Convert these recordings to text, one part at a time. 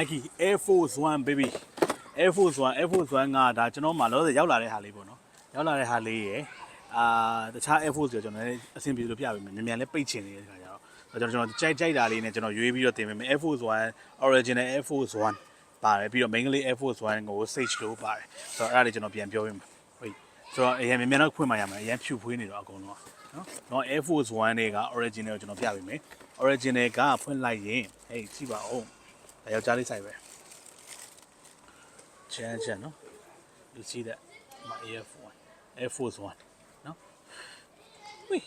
Nike Air Force 1 baby Air Force 1 Air Force 1ကဒါကျွန်တော်မှလောဆယ်ရောက်လာတဲ့ဟာလေးပေါ့နော်ရောက်လာတဲ့ဟာလေးရယ်အာတခြား Air Force ကိုကျွန်တော်လည်းအဆင်ပြေလို့ပြပေးမယ်မြန်မြန်လည်းပိတ်ချင်နေတဲ့ခါကျတော့ကျွန်တော်ကျွန်တော်ကြိုက်ကြိုက်တာလေးနဲ့ကျွန်တော်ရွေးပြီးတော့တင်ပေးမယ် Air Force 1 Original Air Force 1ပါတယ်ပြီးတော့ main ကလေး Air Force 1ကို Sage လို့ပါတယ်ဆိုတော့အဲ့ဒါလေးကျွန်တော်ပြန်ပြောပေးမယ်ဟိတ်ဆိုတော့အရင်မြန်မြန်တော့ဖွင့်မှရမယ်အရင်ဖြူဖွေးနေတော့အကုန်လုံးနော်တော့ Air Force 1တွေက original ကိုကျွန်တော်ပြပေးမယ် original ကဖွင့်လိုက်ရင်ဟေးကြည့်ပါဦးဒါ ယောက်ျားလေးဆိုင်ပဲချမ်းချမ်းနော် you see that my Air Force Air Force 1နော်ဝေး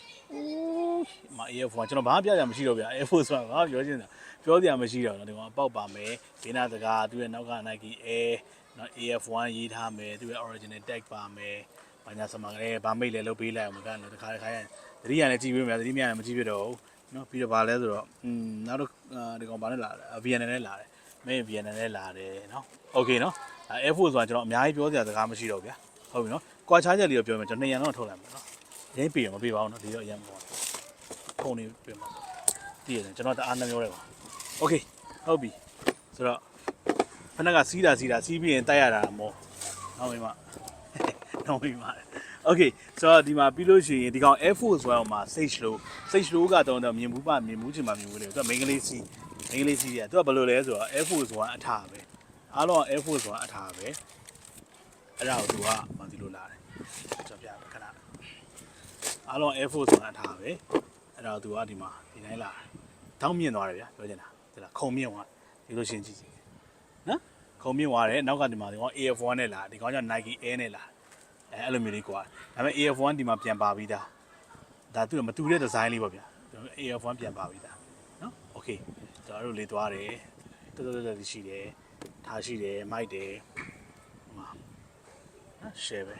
my Air Force ကျွန်တော်ဘာမှပြကြမရှိတော့ဗျာ Air Force 1ဘာပြောချင်တာပြောစရာမရှိတော့ဘူးဒီမှာပေါက်ပါမယ်ဘေးနာတကာသူ့ရဲ့နောက်က Nike Air နော် AF1 ရေးထားမယ်သူ့ရဲ့ original tag ပါမယ်ဘာညာစမှာကလေးဗာမိတ်လည်းလုပ်ပေးလိုက်အောင်မကန်လို့တခါတခါရသတိရလည်းကြည့်ပေးမယ်သတိမရလည်းမကြည့်ပြတော့ဘူး နော်ပြီးတော့ဗာလဲဆိုတော့อืมနောက်တော့ဒီကောင်ဗာနဲ့လာတယ် VNN နဲ့လာတယ်မင်း VNN နဲ့လာတယ်နော် okay နော် Air Force ဆိုတာကျွန်တော်အများကြီးပြောစရာစကားမရှိတော့ဗျာဟုတ်ပြီနော်ကွာခြားချက်လေးတော့ပြောမယ်ကျွန်တော်နှစ်ရံတော့ထုတ်လိုက်မယ်နော်ရင်းပြီးတော့မပြီးပါဘူးနော်ဒီတော့အရင်ပေါ့ဖုန်းလေးပြင်ပါတည်ရတယ်ကျွန်တော်တအားနှမျိုးရဲပါ okay ဟုတ်ပြီဆိုတော့ဖနက်ကစီးတာစီးတာစီးပြီးရင်တိုက်ရတာမောနောက်မိမနောက်မိမ Okay ဆိုတော့ဒီမှာပြီးလို့ရှိရင်ဒီကောင် Air Force 1မှာ Sage လို့ Sage လို့ကတော့တော့မြင်မှုပါမြင်မှုချင်မှမြင်မှုလေသူကမိန်းကလေးစီးမိန်းကလေးစီးရသူကဘယ်လိုလဲဆိုတော့ Air Force 1အထာပဲအားလုံးက Air Force 1အထာပဲအဲ့ဒါကိုသူကမသိလို့လာတယ်ကျွန်တော်ပြမယ်ခဏအားလုံး Air Force 1အထာပဲအဲ့ဒါကိုသူကဒီမှာဒီတိုင်းလာတယ်တောင်းမြင့်သွားတယ်ဗျာပြောချင်တာဒီလားခုံမြင့်သွားဒီလိုရှင်းကြည့်ကြည့်နော်ခုံမြင့်သွားတယ်နောက်ကဒီမှာဒီကောင် AF1 နဲ့လာဒီကောင်ကျ Nike Air နဲ့လာ အဲအဲ့လိုမျိုးလေးကွာဒါပေမဲ့ AF1 ဒီမှာပြန်ပါပြီးသားဒါသူကမတူတဲ့ဒီဇိုင်းလေးပေါ့ဗျာ AF1 ပြန်ပါပြီးသားနော်โอเคကျွန်တော်တို့လေးသွားတယ်တော်တော်တော်ရှိတယ်ထားရှိတယ်မိုက်တယ်ဟိုမှာနော် share ပဲ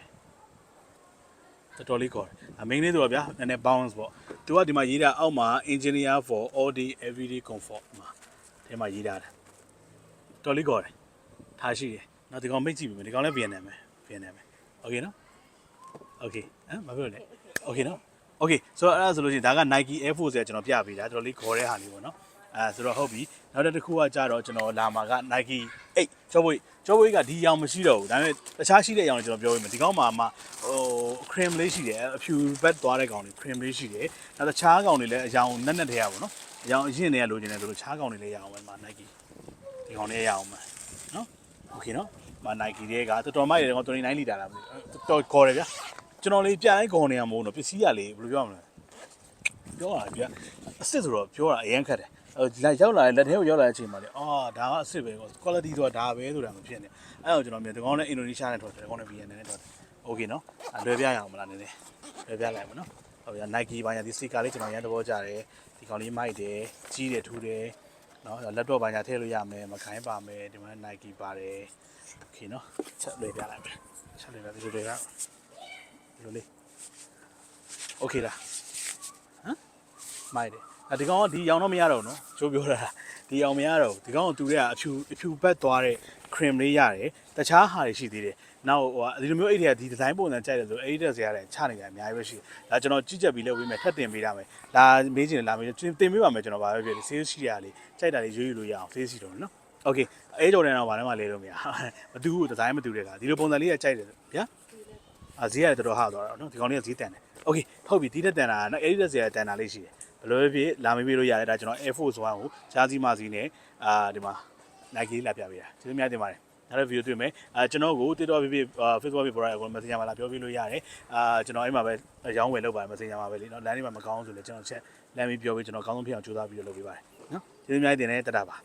တော်တော်လေးခေါ်တယ်အမင်းလေးဆိုတော့ဗျာနည်းနည်း bounce ပေါ့သူကဒီမှာရေးတာအောက်မှာ engineer for all day everyday comfort မှာဒီမှာရေးတာတယ်တော်လေးခေါ်တယ်ထားရှိတယ်နောက်ဒီကောင်မိတ်ကြည့်ပြီမယ်ဒီကောင်လည်း VNM ပဲ VNM ပဲ okay နော် okay ဟမ်မပြောနဲ့ okay နော် okay ဆိုတော့အဲ့ဒါဆိုလို့ရှိရင်ဒါက Nike Air Force ရဲ့ကျွန်တော်ပြပေးတာတော်တော်လေးခေါ်တဲ့ဟာလေးပေါ့နော်အဲဆိုတော့ဟုတ်ပြီနောက်တစ်ခုကကြတော့ကျွန်တော်လာမှာက Nike 8ကျော်ပွေးကျော်ပွေးကဒီရောင်မရှိတော့ဘူးဒါပေမဲ့တခြားရှိတဲ့အရောင်တွေကျွန်တော်ပြောပေးမယ်ဒီကောင်မှာမှဟို cream လေးရှိတယ်အဖြူဘက်သွားတဲ့ကောင်တွေ cream လေးရှိတယ်နောက်တခြားကောင်တွေလည်းအရောင်နက်နက်တည်းရပါတော့နော်အရောင်အရင်တည်းကလိုချင်တယ်ဆိုလို့တခြားကောင်တွေလည်းရအောင်ပဲမှာ Nike ဒီကောင်လေးရအောင်မယ်နော် okay နော်မ Nike တွေကတော်တော်မိုက်တယ်ကောင်29လီတာလားမသိဘူးတော်ခေါ်တယ်ဗျာ ကျွန်တော်လေးပြန်လိုက်ခေါ်နေရမဟုတ်တော့ပစ္စည်းရလေးဘယ်လိုပြောရမလဲပြောရဗျာအစ်စ်ဆိုတော့ပြောတာအရင်ခက်တယ်အဲလက်ရောက်လာတဲ့လက်ထဲကိုရောက်လာတဲ့အချိန်မှာလေအာဒါကအစ်စ်ပဲကော quality ဆိုတာဒါပဲဆိုတာမဖြစ်နေအဲ့တော့ကျွန်တော်မြင်ဒီကောင်နဲ့အင်ဒိုနီးရှားနဲ့ထွက်တယ်ဒီကောင်နဲ့ VN နဲ့ထွက်တယ် okay နော်အလွယ်ပြရအောင်မလားနည်းနည်းလွယ်ပြလိုက်မနော်ဟုတ်ပြီ Nike ဘာညာဒီ sticker လေးကျွန်တော်ရန်သဘောကြတယ်ဒီကောင်လေးမိုက်တယ်ကြီးတယ်ထူတယ်နော် laptop ဘာညာထည့်လို့ရမယ်မခိုင်းပါမယ်ဒီမှာ Nike ပါတယ် okay နော်ချက်လွယ်ပြလိုက်မယ်ချက်လွယ်ပြဒီလိုတွေက ဒီလိုလေး okay လားဟမ်မိုက်တယ်အဒီကောင်ကဒီရောင်တော့မရတော့ဘူးနော်ချိုးပြောတာဒီရောင်မရတော့ဘူးဒီကောင်ကတူတဲ့အဖြူအဖြူဘက်သွားတဲ့ cream လေးရတယ်တခြားဟာတွေရှိသေးတယ်နောက်ဟိုဒီလိုမျိုးအဲ့ဒီကဒီဒီဇိုင်းပုံစံကြိုက်တယ်ဆိုအဲ့ဒီတက်စရာတွေချနေကြအများကြီးပဲရှိတယ်ဒါကျွန်တော်ကြည့်ချက်ပြီးလဲဝေးမယ်ထပ်တင်ပေးရမယ်ဒါမေးချင်တယ်လာမေးတင်ပေးပါမယ်ကျွန်တော်ဗာပဲဖြစ်တယ် sales ရှိရလေကြိုက်တာလေးရွေးယူလို့ရအောင် sales ရှိတော့နော် okay အဲကြော်တယ်တော့ဗာလည်းမလဲလို့မရမတူဘူးဒီဇိုင်းမတူတဲ့ကဒီလိုပုံစံလေးကကြိုက်တယ်ဗျာ အာဈေးရတယ်တော်တော်ဟသွားတော့နော်ဒီကောင်လေးကဈေးတန်တယ် okay ဟုတ်ပြီဒီတက်တန်တာနော်အဲ့ဒီတက်စရာတန်တာလေးရှိတယ်ဘယ်လိုပဲဖြစ်လာမေးပေးလို့ရတယ်ဒါကျွန်တော် Air Force 1ကိုရှားစီမာစီနဲ့အာဒီမှာ Nike လာပြပေးတာကျေးဇူးများတင်ပါတယ်နောက်တဲ့ဗီဒီယိုတွေ့မယ်အာကျွန်တော်ကို TikTok ဖြစ်ဖြစ် Facebook ဖြစ် Brother ကို Messenger မှာလာပြောပြလို့ရတယ်အာကျွန်တော်အဲ့မှာပဲရောင်းဝယ်လုပ်ပါတယ် Messenger မှာပဲလေနော်လမ်းလေးမှာမကောင်းဆိုလေကျွန်တော်ချက်လမ်းပြီးပြောပြီးကျွန်တော်အကောင်းဆုံးဖြစ်အောင်ကြိုးစားပြီးလုပ်ပေးပါတယ်နော်ကျေးဇူးများတင်တယ်တတ်တာပါ